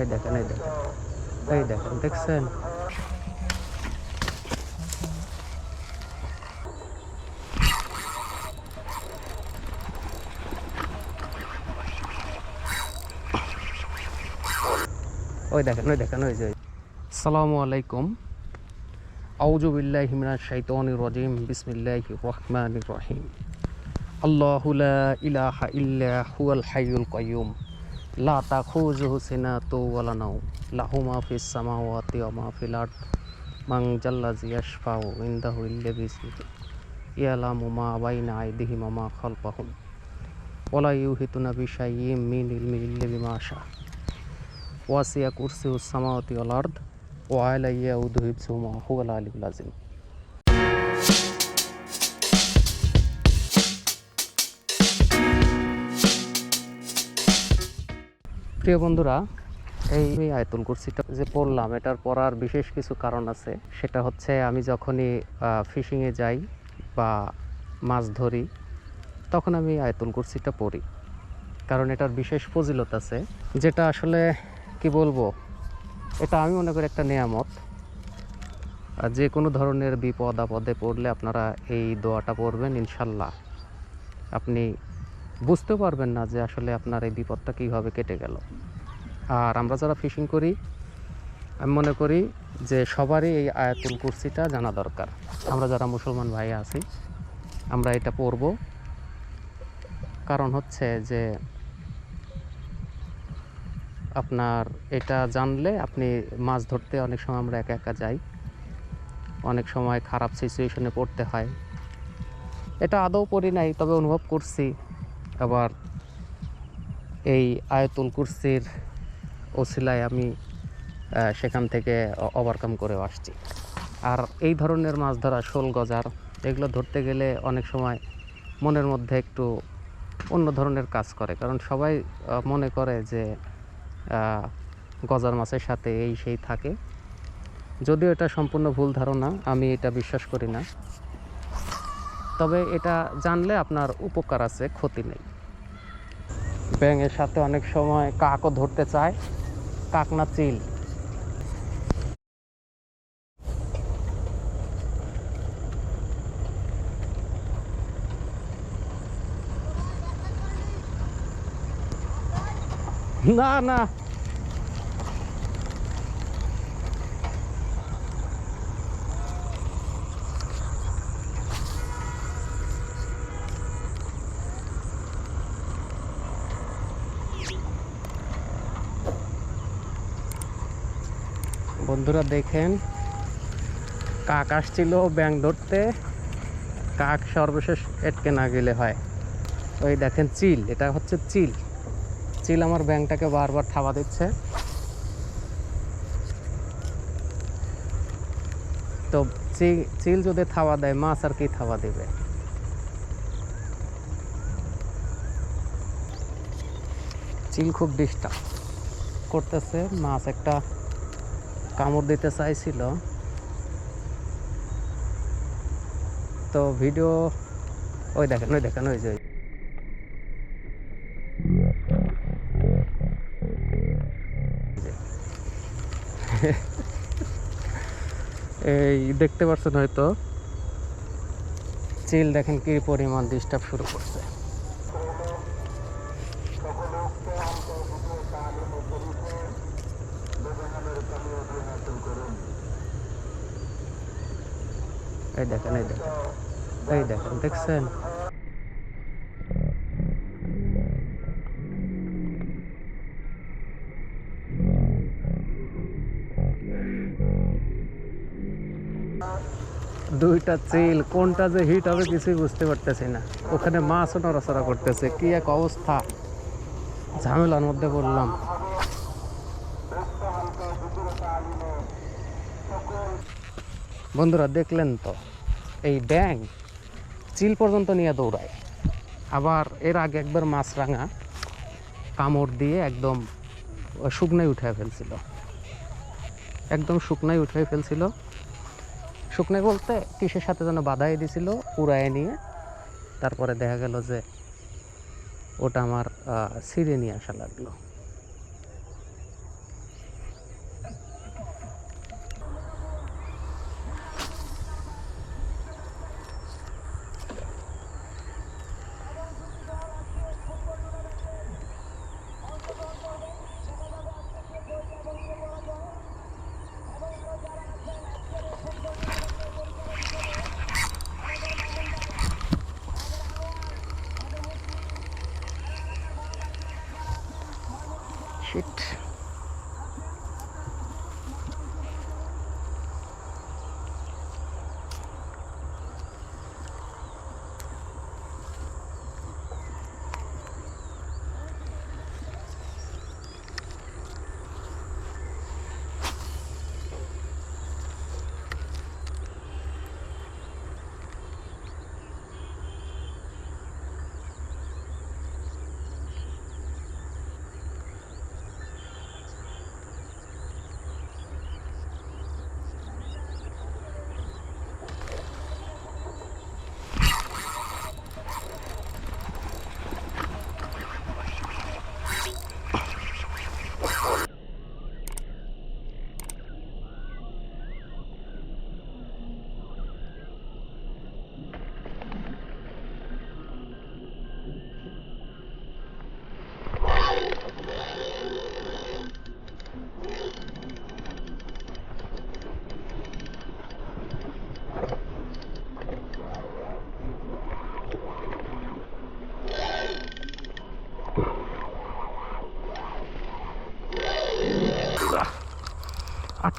এই দেখেন এই দেখেন এই দেখেন দেখছেন ওই দেখেন ওই দেখেন ওই যে আসসালামু আলাইকুম আউযু বিল্লাহি মিনাশ শাইতানির রাজিম বিসমিল্লাহির রহমানির রহিম আল্লাহু লা ইলাহা ইল্লা হুয়াল হাইয়ুল কাইয়ুম লা তাখুযুহু সিনাতু ওয়ালা নাওম লাহু মা ফিস সামাওয়াতি ওয়া মা ফিল আরদ মান জাল্লাযী ইয়াশফাউ ইনদাহু ইল্লা বিইذনিহি ইয়ালামু মা বাইনা আইদিহিম ওয়া মা খালফাহুম ওয়ালা ইউহিতুনা বিশাইয়্যিম মিন ইলমিহি ইল্লা বিমা শাআ ওয়াসিয়া কুরসিউ সামাওয়াতি ওয়াল আরদ ওয়া আলা ইয়াউদু হিফযুহুমা হুয়াল আলিয়্যুল আযীম প্রিয় বন্ধুরা, এই আয়তুল কুরসিটা যে পড়লাম, এটার পড়ার বিশেষ কিছু কারণ আছে। সেটা হচ্ছে আমি যখনই ফিশিংয়ে যাই বা মাছ ধরি, তখন আমি এই আয়তুল কুরসিটা পড়ি। কারণ এটার বিশেষ ফজিলত আছে, যেটা আসলে কি বলব, এটা আমি মনে করি একটা নিয়ামত। যে কোনো ধরনের বিপদ আপদে পড়লে আপনারা এই দোয়াটা পড়বেন, ইনশাল্লাহ। আপনি বুঝতে পারবেন না যে আসলে আপনার এই বিপদটা কীভাবে কেটে গেল। আর আমরা যারা ফিশিং করি, আমি মনে করি যে সবারই এই আয়াতুল কুরসিটা জানা দরকার। আমরা যারা মুসলমান ভাই আছি, আমরা এটা পড়ব। কারণ হচ্ছে যে আপনার এটা জানলে আপনি মাছ ধরতে অনেক সময় আমরা একা একা যাই। অনেক সময় খারাপ সিচুয়েশনে পড়তে হয়। এটা আদৌ পড়ি নাই, তবে অনুভব করছি। আবার এই আয়তুল কুরসির ওসিলায় আমি সেখান থেকে ওভারকাম করে আসছি। আর এই ধরনের মাছ ধরা, শোল গজার, এগুলো ধরতে গেলে অনেক সময় মনের মধ্যে একটু অন্য ধরনের কাজ করে। কারণ সবাই মনে করে যে গজার মাছের সাথে এই সেই থাকে। যদিও এটা সম্পূর্ণ ভুল ধারণা, আমি এটা বিশ্বাস করি না। তবে এটা জানলে আপনার উপকার আছে, ক্ষতি নেই। ব্যাঙের সাথে অনেক সময় কাকও ধরতে চায়, কাক না চিল। না না বন্ধুরা দেখেন, কাক আসছিল ব্যাং ধরতে, কাক সর্বশেষ এটকে না গেলে হয়। ওই দেখেন চিল, এটা হচ্ছে চিল। চিল আমার ব্যাংটাকে বারবার থাবা দিচ্ছে। তো চিল যদি থাবা দেয়, মাছ আর কি থাবা দেবে? চিল খুব ডিস্টার্ব করতেছে, মাছ একটা কামড় দিতে চাইছিল। তো ভিডিও ওই দেখেন ওই দেখেন, ওই যে এই দেখতে পাচ্ছেন হয়তো। চিল দেখেন কি পরিমাণ ডিস্টার্ব শুরু করছে। এই দেখেন এই দেখেন। এই দেখেন, দেখছেন? দুইটা চিল, কোনটা যে হিট হবে কিছুই বুঝতে পারতেছি না। ওখানে মাছও নড়াচড়া করতেছে, কি এক অবস্থা। ঝামেলার মধ্যে বললাম বন্ধুরা, দেখলেন তো? এই ব্যাং চিল পর্যন্ত নিয়ে দৌড়ায়। আবার এর আগে একবার মাছরাঙা কামড় দিয়ে একদম শুকনাই উঠে ফেলছিল। একদম শুকনাই উঠে ফেলছিল। শুকনাই বলতে কিসের সাথে যেন বাধাই দিছিল, উড়ায় নিয়ে। তারপরে দেখা গেল যে ওটা আমার ছিঁড়ে নিয়ে আসা লাগল। shit.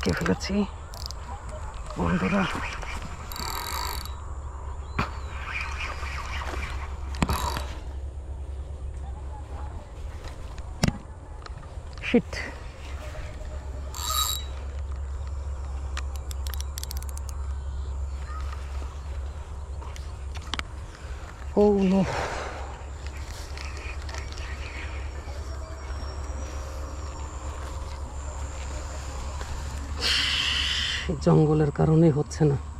আটকে ফেলেছি বন্ধুরা শিট Oh no. জঙ্গলের কারণেই হচ্ছে না।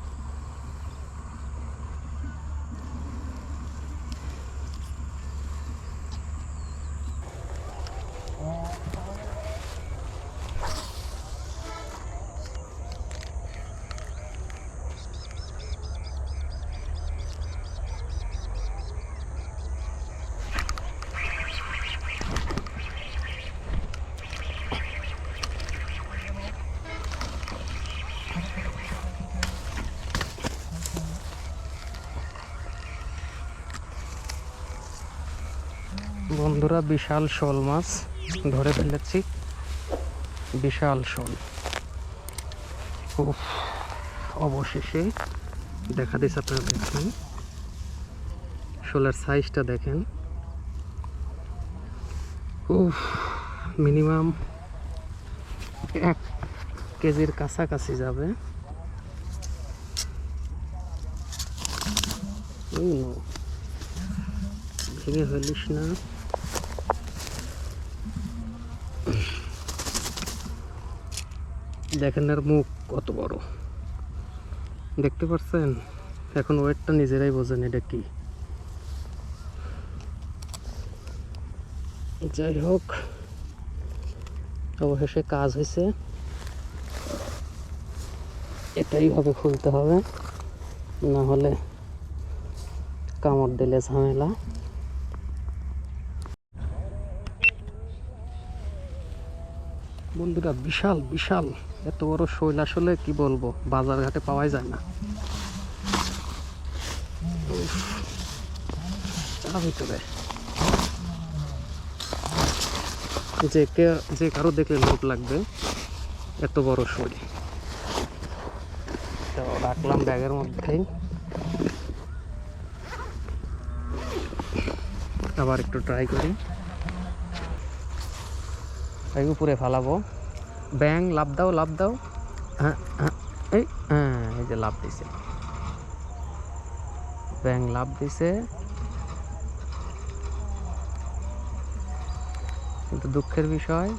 বন্ধুরা, বিশাল শোল মাছ ধরে ফেলেছি। বিশাল শোল। অবশেষে দেখা দিচ্ছে আপনারা দেখেন শোলের সাইজটা দেখেন। উফ, মিনিমাম এক কেজির কাছাকাছি যাবে। ভেঙে ফেলিস না। দেখেন এর মুখ কত বড়। দেখতে পাচ্ছেন এখন ওয়েটটা নিজেরাই বোঝেন এটা কি। যাই হোক, অবশেষে কাজ হয়েছে। এটাই হবে খুলতে হবে। না হলে কামড় দিলে ঝামেলা। বন্ধুরা, বিশাল বিশাল। এত বড় শৈল আসলে কি বলব? বাজার ঘাটে পাওয়াই যায় না। তার ভিতরে। যে কে, যে কারও দেখলে লোভ লাগবে, এত বড় শৈল। রাখলাম ব্যাগের মধ্যেই। আবার একটু ট্রাই করি। এই উপরে ফালাবো। ব্যাং লাভ দাও লাভ দাও। হ্যাঁ হ্যাঁ এই হ্যাঁ এই যে লাভ দিছে। ব্যাং লাভ দিছে। কিন্তু দুঃখের বিষয়,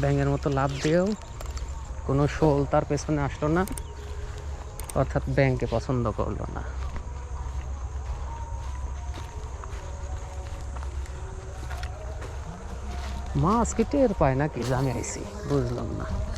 ব্যাঙের মতো লাভ দিয়েও কোনো শোল তার পেছনে আসলো না। অর্থাৎ ব্যাংকে পছন্দ করল না। মাছ কি টের পায় নাকি? যে আইসি বুঝলাম না।